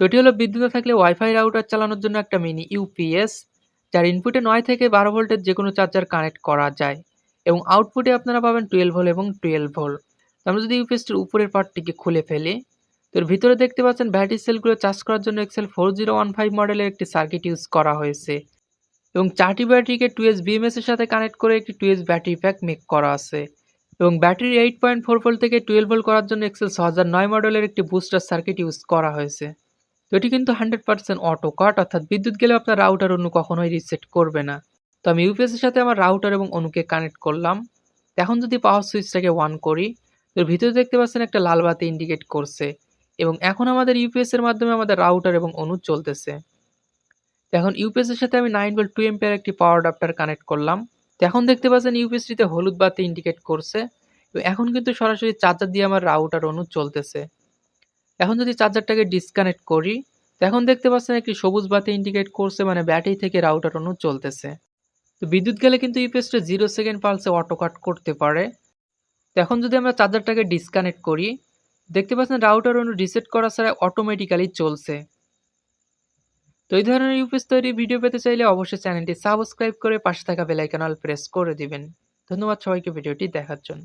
তো এটি হলো বিদ্যুৎ না থাকলে ওয়াইফাই রাউটার চালানোর জন্য একটা মিনি ইউপিএস যার ইনপুটে নয় থেকে বারো ভোল্টের যে কোনো চার্জার কানেক্ট করা যায়। এবং আউটপুটে আপনারা পাবেন টুয়েলভ ভোল্ট এবং টুয়েলভ ভোল্ট আমরা যদি ইউপিএসটির উপরের পার্টটিকে খুলে ফেলি, তো এর ভিতরে দেখতে পাচ্ছেন ব্যাটারি সেলগুলো চার্জ করার জন্য XL four zero one five মডেলের একটি সার্কিট ইউজ করা হয়েছে। এবং চারটি ব্যাটারিকে টু এস বিএমএস এর সাথে কানেক্ট করে একটি two S battery pack make করা আছে। এবং battery eight point four volt থেকে টুয়েলভ ভোল্ট করার জন্য এক্সেল ছ হাজার নয় মডেলের একটি বুস্টার সার্কিট ইউজ করা হয়েছে। তো এটি কিন্তু হান্ড্রেড পার্সেন্ট অটো কাট, অর্থাৎ বিদ্যুৎ গেলে আপনার রাউটার অন্য কখনোই রিসেট করবে না। তো আমি ইউপিএসের সাথে আমার রাউটার এবং অনুকে কানেক্ট করলাম। এখন যদি পাওয়ার সুইচটাকে অন করি, তো ভিতরে দেখতে পাচ্ছেন একটা লাল বাতি ইন্ডিকেট করছে এবং এখন আমাদের ইউপিএসের মাধ্যমে আমাদের রাউটার এবং অনু চলতেছে। এখন ইউপিএসের সাথে আমি নাইন ভোল্ট টু এম্পিয়ার একটি পাওয়ার অ্যাডাপ্টার কানেক্ট করলাম। তো এখন দেখতে পাচ্ছেন ইউপিএসটিতে হলুদ বাতি ইন্ডিকেট করছে। এখন কিন্তু সরাসরি চার্জার দিয়ে আমার রাউটার অনু চলতেছে। এখন যদি চার্জারটাকে ডিসকানেক্ট করি এখন দেখতে পাচ্ছেন একটি সবুজ বাতি ইন্ডিকেট করছে মানে ব্যাটারি থেকে রাউটার অনু চলতেছে। তো বিদ্যুৎ গেলে কিন্তু ইউপিএসটা জিরো সেকেন্ড পালসে অটো কাট করতে পারে। তো এখন যদি আমরা চার্জারটাকে ডিসকানেক্ট করি, দেখতে পাচ্ছেন রাউটার অনু রিসেট করা ছাড়া অটোমেটিক্যালি চলছে। তো এই ধরনের ইউপিএস তৈরি ভিডিও পেতে চাইলে অবশ্যই চ্যানেলটি সাবস্ক্রাইব করে পাশে থাকা বেলাইকান অল প্রেস করে দিবেন। ধন্যবাদ সবাইকে ভিডিওটি দেখার জন্য।